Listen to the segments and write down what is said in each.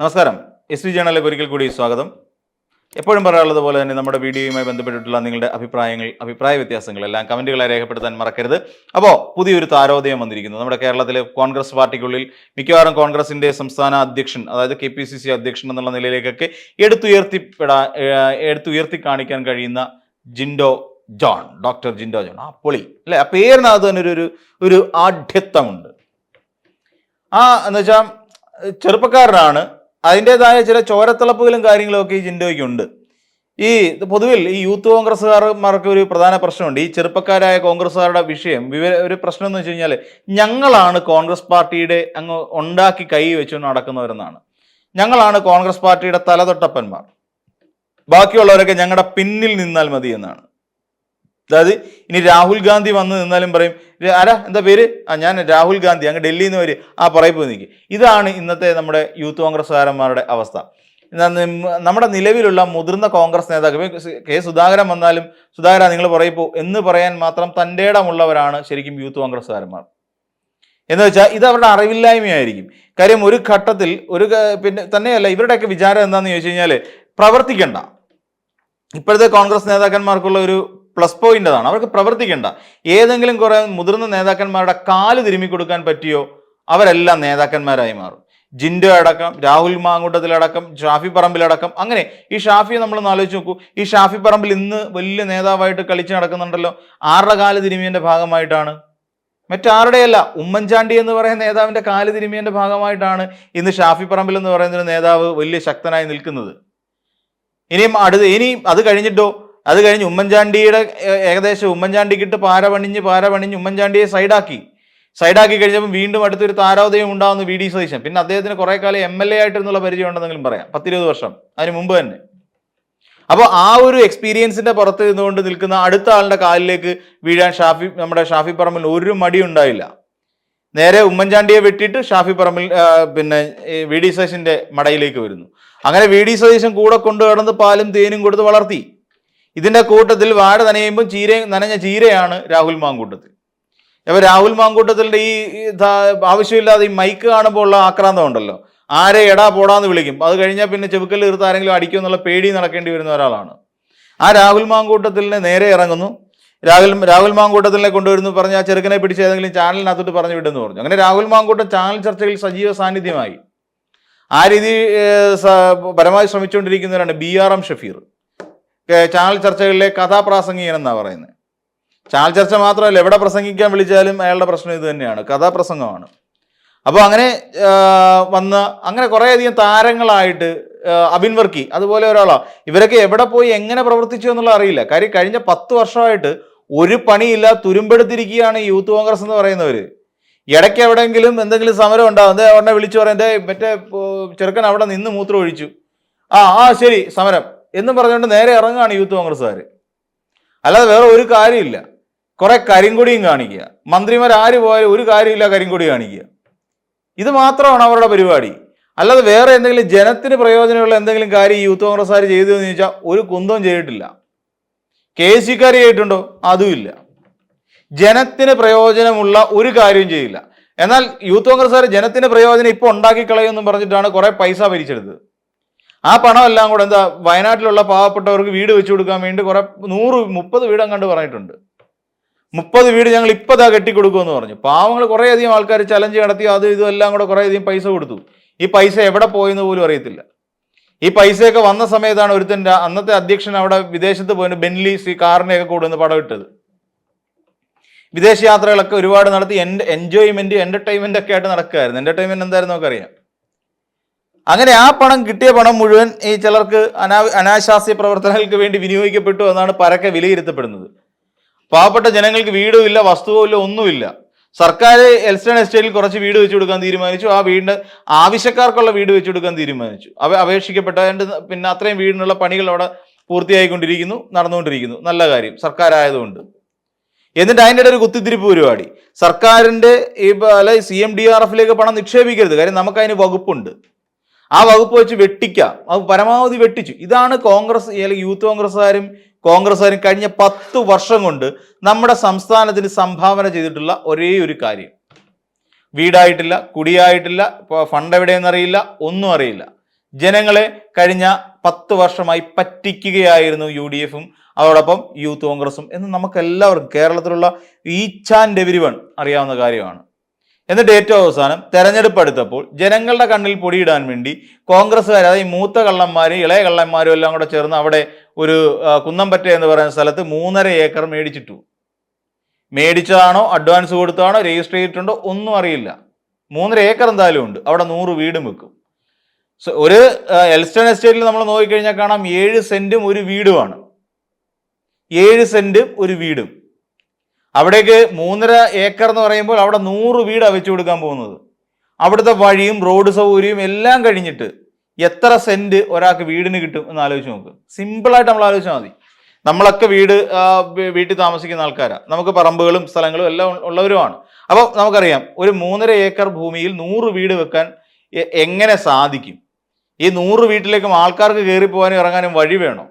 നമസ്കാരം. S V ജേണലിലേക്ക് ഒരിക്കൽ കൂടി സ്വാഗതം. എപ്പോഴും പറയാനുള്ളത് പോലെ തന്നെ നമ്മുടെ വീഡിയോയുമായി ബന്ധപ്പെട്ടിട്ടുള്ള നിങ്ങളുടെ അഭിപ്രായങ്ങൾ അഭിപ്രായ വ്യത്യാസങ്ങൾ എല്ലാം കമന്റുകളായി രേഖപ്പെടുത്താൻ മറക്കരുത്. അപ്പോൾ പുതിയൊരു താരോദയം വന്നിരിക്കുന്നു. നമ്മുടെ കേരളത്തിലെ കോൺഗ്രസ് പാർട്ടിക്കുള്ളിൽ മിക്കവാറും കോൺഗ്രസിന്റെ സംസ്ഥാന അധ്യക്ഷൻ അതായത് കെ പി സി സി അധ്യക്ഷൻ എന്നുള്ള നിലയിലേക്കൊക്കെ എടുത്തുയർത്തിപ്പെടാ എടുത്തുയർത്തി കാണിക്കാൻ കഴിയുന്ന Jinto John doctor Jinto John. ആ പൊളി അല്ലെ? ആ പേരിനകത്ത് തന്നെ ഒരു ഒരു ആഢ്യത്വമുണ്ട്. ആ എന്ന് വെച്ചാൽ ചെറുപ്പക്കാരനാണ് അതിന്റെതായ ചില ചോരത്തിളപ്പുകളും കാര്യങ്ങളും ഒക്കെ ഈ ജിൻഡോയ്ക്കുണ്ട് ഈ പൊതുവിൽ ഈ യൂത്ത് കോൺഗ്രസ്സുകാർമാർക്ക് ഒരു പ്രധാന പ്രശ്നമുണ്ട്. ഈ ചെറുപ്പക്കാരായ കോൺഗ്രസ്സുകാരുടെ വിഷയം വിവര ഒരു പ്രശ്നം എന്ന് വെച്ച് കഴിഞ്ഞാൽ ഞങ്ങളാണ് കോൺഗ്രസ് പാർട്ടിയുടെ അങ്ങ് ഉണ്ടാക്കി കൈ വെച്ചു നടക്കുന്നവരെന്നാണ്. ഞങ്ങളാണ് കോൺഗ്രസ് പാർട്ടിയുടെ തലതൊട്ടപ്പന്മാർ. ബാക്കിയുള്ളവരൊക്കെ ഞങ്ങളുടെ പിന്നിൽ നിന്നാൽ മതി എന്നാണ് അതായത് ഇനി രാഹുൽ ഗാന്ധി വന്ന് നിന്നാലും പറയും "ര- ആരാ? എന്താ പേര്? ആ ഞാൻ രാഹുൽ ഗാന്ധി അങ്ങ് ഡൽഹിയിൽ നിന്ന് വരും. ആ പറയപ്പോ നിൽക്കും ഇതാണ് ഇന്നത്തെ നമ്മുടെ യൂത്ത് കോൺഗ്രസ്സുകാരന്മാരുടെ അവസ്ഥ. നമ്മുടെ നിലവിലുള്ള മുതിർന്ന കോൺഗ്രസ് നേതാക്കൾ കെ സുധാകരൻ വന്നാലും സുധാകര നിങ്ങൾ പറയപ്പോ എന്ന് പറയാൻ മാത്രം തന്റെ ഇടമുള്ളവരാണ് ശരിക്കും യൂത്ത് കോൺഗ്രസ്സുകാരന്മാർ എന്ന് വെച്ചാൽ ഇത് അവരുടെ അറിവില്ലായ്മയായിരിക്കും. കാര്യം ഒരു ഘട്ടത്തിൽ ഒരു പിന്നെ തന്നെയല്ല ഇവരുടെയൊക്കെ വിചാരം എന്താണെന്ന് ചോദിച്ചു കഴിഞ്ഞാൽ പ്രവർത്തിക്കണ്ട. ഇപ്പോഴത്തെ കോൺഗ്രസ് നേതാക്കന്മാർക്കുള്ള ഒരു പ്ലസ് പോയിന്റ് അതാണ് അവർക്ക് പ്രവർത്തിക്കേണ്ട. ഏതെങ്കിലും കുറെ മുതിർന്ന നേതാക്കന്മാരുടെ കാൽ തിരുമ്മി കൊടുക്കാൻ പറ്റിയോ അവരെല്ലാം നേതാക്കന്മാരായി മാറും. ജിൻഡോ അടക്കം രാഹുൽ മാങ്കൂട്ടത്തിലടക്കം ഷാഫി പറമ്പിലടക്കം അങ്ങനെ ഈ ഷാഫിയെ നമ്മൾ ആലോചിച്ച് നോക്കൂ. ഈ ഷാഫി പറമ്പിൽ ഇന്ന് വലിയ നേതാവായിട്ട് കളിച്ച് നടക്കുന്നുണ്ടല്ലോ. ആരുടെ കാൽ തിരുമിയന്റെ ഭാഗമായിട്ടാണ്? മറ്റാരുടെയല്ല. ഉമ്മൻചാണ്ടി എന്ന് പറയുന്ന നേതാവിന്റെ കാൽ തിരുമിയന്റെ ഭാഗമായിട്ടാണ് ഇന്ന് ഷാഫി പറമ്പിൽ എന്ന് പറയുന്ന നേതാവ് വലിയ ശക്തനായി നിൽക്കുന്നത്. ഇനിയും അടുത്ത് ഇനി അത് കഴിഞ്ഞിട്ടോ? അത് കഴിഞ്ഞ് ഉമ്മൻചാണ്ടിയുടെ ഏകദേശം ഉമ്മൻചാണ്ടിക്കിട്ട് പാര പണിഞ്ഞ് പാര പണിഞ്ഞ് ഉമ്മൻചാണ്ടിയെ സൈഡാക്കി. സൈഡാക്കി കഴിഞ്ഞപ്പോൾ വീണ്ടും അടുത്തൊരു താരോദയം ഉണ്ടാകുന്നു വി ഡി സതീശൻ. പിന്നെ അദ്ദേഹത്തിന് കുറെ കാലം എം എൽ എ ആയിട്ടിരുന്നുള്ള പരിചയം ഉണ്ടെന്നെങ്കിലും പറയാം. പത്തിരുപത് വർഷം. അതിന് മുമ്പ് തന്നെ. അപ്പോൾ ആ ഒരു എക്സ്പീരിയൻസിന്റെ പുറത്ത് നിന്നുകൊണ്ട് നിൽക്കുന്ന അടുത്ത ആളുടെ കാലിലേക്ക് വീഴാൻ ഷാഫി നമ്മുടെ ഷാഫി പറമ്പിൽ ഒരു മടി ഉണ്ടായില്ല. നേരെ ഉമ്മൻചാണ്ടിയെ വെട്ടിയിട്ട് ഷാഫി പറമ്പിൽ പിന്നെ വി ഡി സതീശന്റെ മടയിലേക്ക് വരുന്നു. അങ്ങനെ വി ഡി സതീശൻ കൂടെ കൊണ്ടു കിടന്ന് പാലും തേനും കൊടുത്ത് വളർത്തി. ഇതിന്റെ കൂട്ടത്തിൽ വാഴ നനയുമ്പോൾ ചീര നനഞ്ഞ ചീരയാണ് രാഹുൽ മാങ്കൂട്ടത്തിൽ. അപ്പോൾ രാഹുൽ മാങ്കൂട്ടത്തിന്റെ ഈ ആവശ്യമില്ലാതെ ഈ മൈക്ക് കാണുമ്പോൾ ഉള്ള ആക്രാന്തം ഉണ്ടല്ലോ. ആരെ എടാ പോടാന്ന് വിളിക്കും. അത് കഴിഞ്ഞാൽ പിന്നെ ചെവുക്കൽ തീർത്ത് ആരെങ്കിലും അടിക്കും എന്നുള്ള പേടി നടക്കേണ്ടി വരുന്ന ഒരാളാണ്. ആ രാഹുൽ മാങ്കൂട്ടത്തിലിനെ നേരെ ഇറങ്ങുന്നു. രാഹുൽ രാഹുൽ മാങ്കൂട്ടത്തിനെ കൊണ്ടുവരുന്നു. പറഞ്ഞ് ആ ചെറുക്കനെ പിടിച്ച് ഏതെങ്കിലും ചാനലിനകത്തോട്ട് പറഞ്ഞു വിടുന്നു പറഞ്ഞു. അങ്ങനെ രാഹുൽ മാങ്കൂട്ടം ചാനൽ ചർച്ചകൾ സജീവ സാന്നിധ്യമായി. ആ രീതി പരമായി ശ്രമിച്ചുകൊണ്ടിരിക്കുന്നവരാണ് B R M Shafeer. Channel ചർച്ചകളിലെ കഥാപ്രാസംഗികൻ എന്നാ പറയുന്നത് ചാനൽ ചർച്ച മാത്രമല്ല എവിടെ പ്രസംഗിക്കാൻ വിളിച്ചാലും അയാളുടെ പ്രശ്നം ഇത് തന്നെയാണ് കഥാപ്രസംഗമാണ്. അപ്പോൾ അങ്ങനെ വന്ന് അങ്ങനെ കുറേയധികം താരങ്ങളായിട്ട് ആഹ്, അബിൻ വർക്കി അതുപോലെ ഒരാളാണ് ഇവരൊക്കെ എവിടെ പോയി എങ്ങനെ പ്രവർത്തിച്ചു എന്നുള്ള അറിയില്ല. കാര്യം കഴിഞ്ഞ പത്ത് വർഷമായിട്ട് ഒരു പണിയില്ല തുരുമ്പെടുത്തിരിക്കുകയാണ് യൂത്ത് കോൺഗ്രസ് എന്ന് പറയുന്നവർ ഇടയ്ക്ക് എവിടെയെങ്കിലും എന്തെങ്കിലും സമരം ഉണ്ടാവും. എന്താ ഉടനെ വിളിച്ചു പറയാം എന്റെ മറ്റേ ചെറുക്കൻ അവിടെ നിന്ന് മൂത്രം ഒഴിച്ചു ആ ആ ശരി സമരം. എന്ന് പറഞ്ഞുകൊണ്ട് നേരെ ഇറങ്ങുകയാണ് യൂത്ത് കോൺഗ്രസ്സുകാർ അല്ലാതെ വേറെ ഒരു കാര്യമില്ല. കുറെ കരിങ്കൊടിയും കാണിക്കുക. മന്ത്രിമാർ ആര് പോയാലും ഒരു കാര്യമില്ല കരിങ്കൊടി കാണിക്കുക. ഇത് മാത്രമാണ് അവരുടെ പരിപാടി. അല്ലാതെ വേറെ എന്തെങ്കിലും ജനത്തിന് പ്രയോജനമുള്ള എന്തെങ്കിലും കാര്യം യൂത്ത് കോൺഗ്രസ്സുകാർ ചെയ്തു എന്ന് ചോദിച്ചാൽ ഒരു കുന്തവും ചെയ്തിട്ടില്ല. കെ എസ് സിക്കാർ ചെയ്തിട്ടുണ്ടോ? അതുമില്ല. ജനത്തിന് പ്രയോജനമുള്ള ഒരു കാര്യവും ചെയ്യില്ല എന്നാൽ യൂത്ത് കോൺഗ്രസ്സുകാർ ജനത്തിന് പ്രയോജനം ഇപ്പോൾ ഉണ്ടാക്കി കളയുമെന്നും പറഞ്ഞിട്ടാണ് കുറേ പൈസ ഭരിച്ചെടുത്തത് ആ പണം എല്ലാം കൂടെ എന്താ വയനാട്ടിലുള്ള പാവപ്പെട്ടവർക്ക് വീട് വെച്ചു കൊടുക്കാൻ വേണ്ടി കുറെ നൂറ് മുപ്പത് വീടും കണ്ട് പറഞ്ഞിട്ടുണ്ട്. മുപ്പത് വീട് ഞങ്ങൾ ഇപ്പതാ കെട്ടിക്കൊടുക്കുമെന്ന് പറഞ്ഞു. പാവങ്ങൾ കുറേ അധികം ആൾക്കാർ ചലഞ്ച് നടത്തി അത് ഇതും എല്ലാം കൂടെ കുറേ അധികം പൈസ കൊടുത്തു. ഈ പൈസ എവിടെ പോയെന്ന് പോലും അറിയത്തില്ല. ഈ പൈസയൊക്കെ വന്ന സമയത്താണ് ഒരുത്തന്റെ അന്നത്തെ അധ്യക്ഷൻ അവിടെ വിദേശത്ത് പോയിട്ട് ബെൻലി സി കാറിനെയൊക്കെ കൂടുന്ന പടം ഇട്ടത്. വിദേശ യാത്രകളൊക്കെ ഒരുപാട് നടത്തി എന്റെ എൻജോയ്മെന്റ് എന്റർടൈൻമെന്റ് ഒക്കെ ആയിട്ട് നടക്കുമായിരുന്നു എന്റർടൈൻമെന്റ് എന്തായിരുന്നു നമുക്കറിയാം? അങ്ങനെ ആ പണം കിട്ടിയ പണം മുഴുവൻ ഈ ചിലർക്ക് അനാ അനാശാസ്യ പ്രവർത്തനങ്ങൾക്ക് വേണ്ടി വിനിയോഗിക്കപ്പെട്ടു എന്നാണ് പരക്കെ വിലയിരുത്തപ്പെടുന്നത്. പാവപ്പെട്ട ജനങ്ങൾക്ക് വീടും ഇല്ല വസ്തുവും ഇല്ല ഒന്നുമില്ല. സർക്കാർ എൽസ്റ്റൺ എസ്റ്റേറ്റിൽ കുറച്ച് വീട് വെച്ചു കൊടുക്കാൻ തീരുമാനിച്ചു. ആ വീടിന് ആവശ്യക്കാർക്കുള്ള വീട് വെച്ചു കൊടുക്കാൻ തീരുമാനിച്ചു. അവ അപേക്ഷിക്കപ്പെട്ട പിന്നെ അത്രയും വീടിനുള്ള പണികൾ അവിടെ പൂർത്തിയായിക്കൊണ്ടിരിക്കുന്നു നടന്നുകൊണ്ടിരിക്കുന്നു. നല്ല കാര്യം സർക്കാരായതുകൊണ്ട്. എന്നിട്ട് അതിന്റെ ഇടയിൽ ഒരു കുത്തിത്തിരിപ്പ് പരിപാടി. സർക്കാരിന്റെ ഈ അല്ല സി എം ഡി ആർ എഫിലേക്ക് പണം നിക്ഷേപിക്കരുത്. കാര്യം നമുക്കതിന് വകുപ്പുണ്ട്. ആ വകുപ്പ് വെച്ച് വെട്ടിക്കാം. അത് പരമാവധി വെട്ടിച്ചു. ഇതാണ് കോൺഗ്രസ് അല്ലെങ്കിൽ യൂത്ത് കോൺഗ്രസ്സുകാരും കോൺഗ്രസ്സുകാരും കഴിഞ്ഞ പത്ത് വർഷം കൊണ്ട് നമ്മുടെ സംസ്ഥാനത്തിന് സംഭാവന ചെയ്തിട്ടുള്ള ഒരേ ഒരു കാര്യം. വീടായിട്ടില്ല കുടിയായിട്ടില്ല ഫണ്ട് എവിടെയെന്ന് അറിയില്ല ഒന്നും അറിയില്ല. ജനങ്ങളെ കഴിഞ്ഞ പത്ത് വർഷമായി പറ്റിക്കുകയായിരുന്നു യു ഡി എഫും അതോടൊപ്പം യൂത്ത് കോൺഗ്രസും എന്ന് നമുക്ക് എല്ലാവർക്കും കേരളത്തിലുള്ള ഈച്ച് ആൻഡ് എവരി വൺ അറിയാവുന്ന കാര്യമാണ്. എന്നിട്ട് ഏറ്റവും അവസാനം തെരഞ്ഞെടുപ്പ് എടുത്തപ്പോൾ ജനങ്ങളുടെ കണ്ണിൽ പൊടിയിടാൻ വേണ്ടി കോൺഗ്രസ്സുകാർ അതായത് മൂത്ത കള്ളന്മാരും ഇളയ കള്ളന്മാരും എല്ലാം കൂടെ ചേർന്ന് അവിടെ ഒരു കുന്നംപറ്റ എന്ന് പറയുന്ന സ്ഥലത്ത് മൂന്നര ഏക്കർ മേടിച്ചിട്ടു. മേടിച്ചതാണോ അഡ്വാൻസ് കൊടുത്തതാണോ രജിസ്റ്റർ ചെയ്തിട്ടുണ്ടോ ഒന്നും അറിയില്ല. മൂന്നര ഏക്കർ എന്തായാലും ഉണ്ട്. അവിടെ നൂറ് വീടും വെക്കും. ഒരു എൽസ്റ്റൺ എസ്റ്റേറ്റിൽ നമ്മൾ നോക്കിക്കഴിഞ്ഞാൽ കാണാം ഏഴ് സെന്റും ഒരു വീടുമാണ്. ഏഴ് സെന്റും ഒരു വീടും. അവിടേക്ക് മൂന്നര ഏക്കർ എന്ന് പറയുമ്പോൾ അവിടെ നൂറ് വീടാണ് വെച്ചു കൊടുക്കാൻ പോകുന്നത്. അവിടുത്തെ വഴിയും റോഡ് സൗകര്യവും എല്ലാം കഴിഞ്ഞിട്ട് എത്ര സെന്റ് ഒരാൾക്ക് വീടിന് കിട്ടും എന്ന് ആലോചിച്ച് നോക്ക്. സിമ്പിളായിട്ട് നമ്മൾ ആലോചിച്ചാൽ മതി. നമ്മളൊക്കെ വീട് വീട്ടിൽ താമസിക്കുന്ന ആൾക്കാരാണ് നമുക്ക് പറമ്പുകളും സ്ഥലങ്ങളും എല്ലാം ഉള്ളവരുമാണ്. അപ്പോൾ നമുക്കറിയാം ഒരു മൂന്നര ഏക്കർ ഭൂമിയിൽ നൂറ് വീട് വെക്കാൻ എങ്ങനെ സാധിക്കും? ഈ നൂറ് വീട്ടിലേക്കും ആൾക്കാർക്ക് കയറി പോകാനും ഇറങ്ങാനും വഴി വേണോ?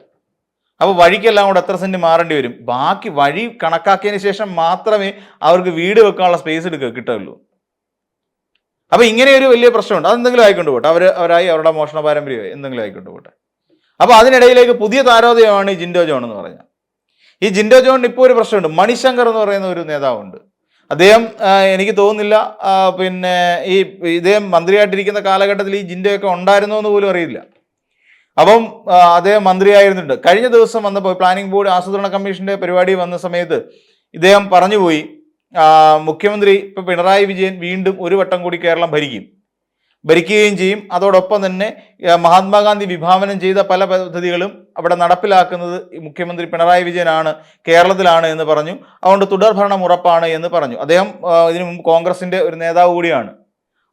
അപ്പോൾ വഴിക്കെല്ലാം കൂടെ എത്ര സെന്റ് മാറേണ്ടി വരും? ബാക്കി വഴി കണക്കാക്കിയതിന് ശേഷം മാത്രമേ അവർക്ക് വീട് വെക്കാനുള്ള സ്പേസ് എടുക്കുക കിട്ടുള്ളൂ അപ്പൊ ഇങ്ങനെ ഒരു വലിയ പ്രശ്നമുണ്ട്. അതെന്തെങ്കിലും ആയിക്കൊണ്ട് പോട്ടെ. അവർ അവരായി അവരുടെ മോഷണ പാരമ്പര്യമായി എന്തെങ്കിലും ആയിക്കൊണ്ട് പോട്ടെ. അപ്പൊ അതിനിടയിലേക്ക് പുതിയ താരോദയമാണ് ഈ ജിൻഡോ ജോൺ എന്ന് പറഞ്ഞാൽ ഈ ജിൻഡോ ജോണിന് ഇപ്പോൾ ഒരു പ്രശ്നമുണ്ട്. മണിശങ്കർ എന്ന് പറയുന്ന ഒരു നേതാവുണ്ട്. അദ്ദേഹം എനിക്ക് തോന്നുന്നില്ല പിന്നെ ഈ ഇദ്ദേഹം മന്ത്രിയായിട്ടിരിക്കുന്ന കാലഘട്ടത്തിൽ ഈ ജിൻഡോയൊക്കെ ഉണ്ടായിരുന്നോ എന്ന് പോലും അറിയില്ല. അപ്പം അദ്ദേഹം മന്ത്രിയായിരുന്നുണ്ട്. കഴിഞ്ഞ ദിവസം വന്നപ്പോൾ പ്ലാനിംഗ് ബോർഡ് ആസൂത്രണ കമ്മീഷന്റെ പരിപാടി വന്ന സമയത്ത് ഇദ്ദേഹം പറഞ്ഞുപോയി മുഖ്യമന്ത്രി ഇപ്പൊ പിണറായി വിജയൻ വീണ്ടും ഒരു വട്ടം കൂടി കേരളം ഭരിക്കും. ഭരിക്കുകയും ചെയ്യും. അതോടൊപ്പം തന്നെ മഹാത്മാഗാന്ധി വിഭാവനം ചെയ്ത പല പദ്ധതികളും അവിടെ നടപ്പിലാക്കുന്നത് മുഖ്യമന്ത്രി പിണറായി വിജയനാണ് കേരളത്തിലാണ് എന്ന് പറഞ്ഞു. അതുകൊണ്ട് തുടർഭരണം ഉറപ്പാണ് എന്ന് പറഞ്ഞു. അദ്ദേഹം ഇതിനു മുമ്പ് കോൺഗ്രസിന്റെ ഒരു നേതാവ് കൂടിയാണ്.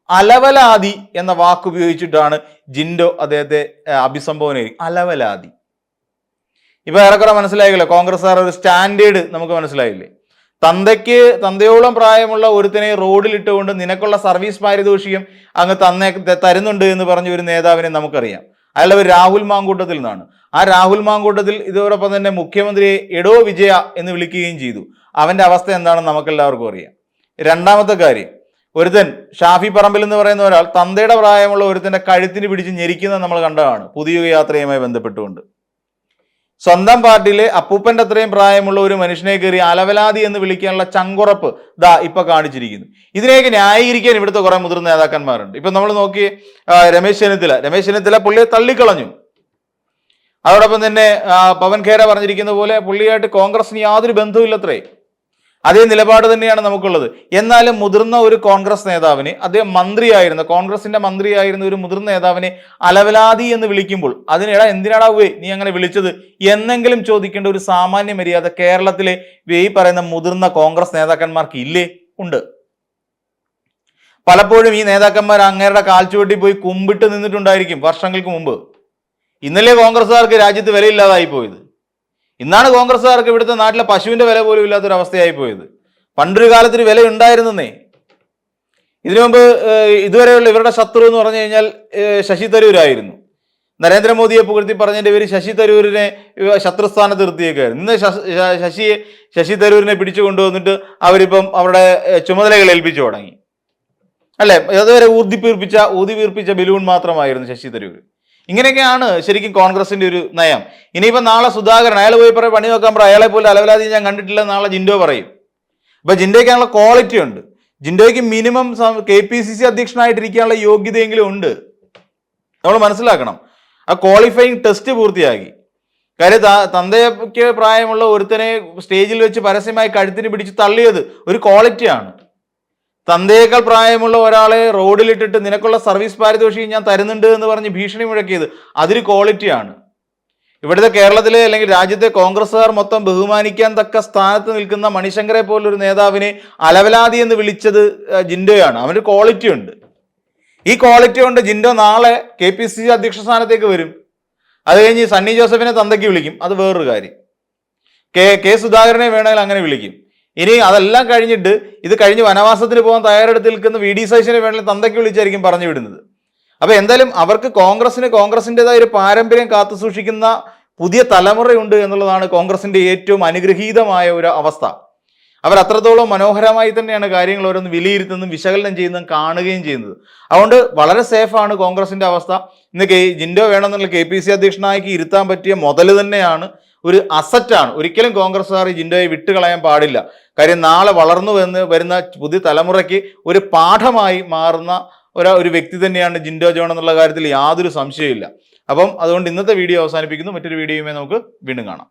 അലവലാതി എന്ന വാക്ക് ഉപയോഗിച്ചിട്ടാണ് ജിൻഡോ അദ്ദേഹത്തെ അഭിസംബോധന ചെയ്തത്. അലവലാതി. ഇപ്പൊ ഏറെക്കുറെ മനസ്സിലായില്ലേ? കോൺഗ്രസ്സുകാർ ഒരു സ്റ്റാൻഡേർഡ് നമുക്ക് മനസ്സിലായില്ലേ? തന്തയ്ക്ക് തന്തയോളം പ്രായമുള്ള ഒരുത്തിനെ റോഡിലിട്ടുകൊണ്ട് നിനക്കുള്ള സർവീസ് പാരിതോഷികം അങ്ങ് തന്നെ തരുന്നുണ്ട് എന്ന് പറഞ്ഞ ഒരു നേതാവിനെ നമുക്കറിയാം. അയാളുടെ ഒരു രാഹുൽ മാങ്കൂട്ടത്തിൽ നിന്നാണ്. ആ രാഹുൽ മാങ്കൂട്ടത്തിൽ ഇതോടൊപ്പം തന്നെ മുഖ്യമന്ത്രിയെ എടോ വിജയ എന്ന് വിളിക്കുകയും ചെയ്തു. അവന്റെ അവസ്ഥ എന്താണെന്ന് നമുക്കെല്ലാവർക്കും അറിയാം. രണ്ടാമത്തെ കാര്യം ഒരുത്തൻ ഷാഫി പറമ്പിൽ എന്ന് പറയുന്ന ഒരാൾ തന്തയുടെ പ്രായമുള്ള ഒരുത്തന്റെ കഴുത്തിന് പിടിച്ച് ഞെരിക്കുന്നത് നമ്മൾ കണ്ടതാണ്. പുതിയ യാത്രയുമായി ബന്ധപ്പെട്ടുകൊണ്ട്. സ്വന്തം പാർട്ടിയിലെ അപ്പൂപ്പന്റെ അത്രയും പ്രായമുള്ള ഒരു മനുഷ്യനെ കയറി അലവലാതി എന്ന് വിളിക്കാനുള്ള ചങ്കുറപ്പ് ദാ ഇപ്പൊ കാണിച്ചിരിക്കുന്നു. ഇതിനെയൊക്കെ ന്യായീകരിക്കാൻ ഇവിടുത്തെ കുറെ മുതിർന്ന നേതാക്കന്മാരുണ്ട്. ഇപ്പൊ നമ്മൾ നോക്കി രമേശ് ചെന്നിത്തല. രമേശ് ചെന്നിത്തല പുള്ളിയെ തള്ളിക്കളഞ്ഞു. അതോടൊപ്പം തന്നെ പവൻ ഖേര പറഞ്ഞിരിക്കുന്ന പോലെ പുള്ളിയായിട്ട് കോൺഗ്രസിന് യാതൊരു ബന്ധവുമില്ലത്രേ. അതേ നിലപാട് തന്നെയാണ് നമുക്കുള്ളത്. എന്നാലും മുതിർന്ന ഒരു കോൺഗ്രസ് നേതാവിനെ അദ്ദേഹം മന്ത്രിയായിരുന്ന കോൺഗ്രസിന്റെ മന്ത്രിയായിരുന്ന ഒരു മുതിർന്ന നേതാവിനെ അലവലാതി എന്ന് വിളിക്കുമ്പോൾ അതിനിടെ എന്തിനാടാ ഉവേ നീ അങ്ങനെ വിളിച്ചത്? എന്നെങ്കിലും ചോദിക്കേണ്ട ഒരു സാമാന്യ മര്യാദ കേരളത്തിലെ ഈ പറയുന്ന മുതിർന്ന കോൺഗ്രസ് നേതാക്കന്മാർക്ക് ഇല്ലേ? ഉണ്ട്. പലപ്പോഴും ഈ നേതാക്കന്മാർ അങ്ങേരുടെ കാൽച്ചുവട്ടി പോയി കുമ്പിട്ട് നിന്നിട്ടുണ്ടായിരിക്കും വർഷങ്ങൾക്ക് മുമ്പ്. ഇന്നലെ കോൺഗ്രസ്സുകാർക്ക് രാജ്യത്ത് വിലയില്ലാതായി പോയത്. ഇന്നാണ് കോൺഗ്രസ്സുകാർക്ക് ഇവിടുത്തെ നാട്ടിലെ പശുവിന്റെ വില പോലും ഇല്ലാത്തൊരു അവസ്ഥയായി പോയത്. പണ്ടൊരു കാലത്തിന് വില ഉണ്ടായിരുന്നേ ഇതിനു മുമ്പ് ഇതുവരെയുള്ള ഇവരുടെ ശത്രു എന്ന് പറഞ്ഞു കഴിഞ്ഞാൽ ശശി തരൂരായിരുന്നു. നരേന്ദ്രമോദിയെ പുകഴ്ത്തി പറഞ്ഞതിന്റെ പേര് ശശി തരൂരിനെ ശത്രുസ്ഥാനത്ത് നിർത്തിയേക്കായിരുന്നു. ഇന്ന് ശശിയെ ശശി തരൂരിനെ പിടിച്ചു കൊണ്ടുവന്നിട്ട് അവരിപ്പം അവരുടെ ചുമതലകൾ ഏൽപ്പിച്ചു തുടങ്ങി. അല്ലേ? അതുവരെ ഊതി ഊതിപ്പീർപ്പിച്ച ബലൂൺ മാത്രമായിരുന്നു ശശി തരൂർ ഇങ്ങനെയൊക്കെയാണ് ശരിക്കും കോൺഗ്രസിന്റെ ഒരു നയം. ഇനിയിപ്പോ നാളെ സുധാകരൻ അയാൾ പോയി പറയും പണി നോക്കാൻ പറയും. അയാളെ പോലെ അലവലാതി ഞാൻ കണ്ടിട്ടില്ല നാളെ ജിൻഡോ പറയും. അപ്പൊ ജിൻഡോയ്ക്കാനുള്ള ക്വാളിറ്റി ഉണ്ട്. ജിൻഡോയ്ക്ക് minimum K P C C അധ്യക്ഷനായിട്ടിരിക്കാനുള്ള യോഗ്യതയെങ്കിലും ഉണ്ട്. നമ്മൾ മനസ്സിലാക്കണം. ആ ക്വാളിഫയിങ് ടെസ്റ്റ് പൂർത്തിയാക്കി. കാര്യം തന്തയ്ക്ക് പ്രായമുള്ള ഒരുത്തനെ സ്റ്റേജിൽ വെച്ച് പരസ്യമായി കഴുത്തിന് പിടിച്ച് തള്ളിയത് ഒരു ക്വാളിറ്റിയാണ് തന്തയേക്കാൾ പ്രായമുള്ള ഒരാളെ റോഡിലിട്ടിട്ട് നിനക്കുള്ള സർവീസ് പാരിതോഷികം ഞാൻ തരുന്നുണ്ട് എന്ന് പറഞ്ഞ് ഭീഷണി മുഴക്കിയത് അതൊരു ക്വാളിറ്റിയാണ് ഇവിടുത്തെ കേരളത്തിലെ അല്ലെങ്കിൽ രാജ്യത്തെ കോൺഗ്രസ്സുകാർ മൊത്തം ബഹുമാനിക്കാൻ തക്ക സ്ഥാനത്ത് നിൽക്കുന്ന മണിശങ്കരെ പോലൊരു നേതാവിനെ അലവലാതി എന്ന് വിളിച്ചത് ജിൻഡോയാണ്. അവന്റെ ക്വാളിറ്റി ഉണ്ട്. ഈ ക്വാളിറ്റി കൊണ്ട് ജിൻഡോ നാളെ കെ പി സി സി അധ്യക്ഷ സ്ഥാനത്തേക്ക് വരും. അത് കഴിഞ്ഞ് സണ്ണി ജോസഫിനെ തന്തയ്ക്ക് വിളിക്കും. അത് വേറൊരു കാര്യം. കെ കെ സുധാകരനെ വേണമെങ്കിൽ അങ്ങനെ വിളിക്കും. ഇനി അതെല്ലാം കഴിഞ്ഞിട്ട് ഇത് കഴിഞ്ഞ് വനവാസത്തിന് പോകാൻ തയ്യാറെടുത്ത് നിൽക്കുന്ന വി ഡി സൈസിനെ വേണമെങ്കിൽ തന്തയ്ക്ക് വിളിച്ചായിരിക്കും പറഞ്ഞു വിടുന്നത്. അപ്പോൾ എന്തായാലും അവർക്ക് കോൺഗ്രസിന് കോൺഗ്രസിന്റെതായ ഒരു പാരമ്പര്യം കാത്തു സൂക്ഷിക്കുന്ന പുതിയ തലമുറയുണ്ട് എന്നുള്ളതാണ് കോൺഗ്രസിന്റെ ഏറ്റവും അനുഗ്രഹീതമായ ഒരു അവസ്ഥ. അവർ അത്രത്തോളം മനോഹരമായി തന്നെയാണ് കാര്യങ്ങൾ ഓരോന്ന് വിലയിരുത്തുന്നതും വിശകലനം ചെയ്യുന്നതും കാണുകയും ചെയ്യുന്നത്. അതുകൊണ്ട് വളരെ സേഫാണ് കോൺഗ്രസിന്റെ അവസ്ഥ. ഇന്ന് കെ ജിൻഡോ വേണമെന്നുള്ള കെ പി സി അധ്യക്ഷനായി ഇരുത്താൻ പറ്റിയ മുതൽ തന്നെയാണ് ഒരു അസറ്റാണ് ഒരിക്കലും കോൺഗ്രസ്സുകാർ ജിൻഡോയെ വിട്ടുകളയാൻ പാടില്ല. കാര്യം നാളെ വളർന്നു വന്ന് വരുന്ന പുതിയ തലമുറയ്ക്ക് ഒരു പാഠമായി മാറുന്ന ഒരു ഒരു വ്യക്തി തന്നെയാണ് ജിൻഡോ ജോൺ എന്നുള്ള കാര്യത്തിൽ യാതൊരു സംശയമില്ല അപ്പം അതുകൊണ്ട് ഇന്നത്തെ വീഡിയോ അവസാനിപ്പിക്കുന്നു. മറ്റൊരു വീഡിയോയുമായി നമുക്ക് വീണ്ടും കാണാം.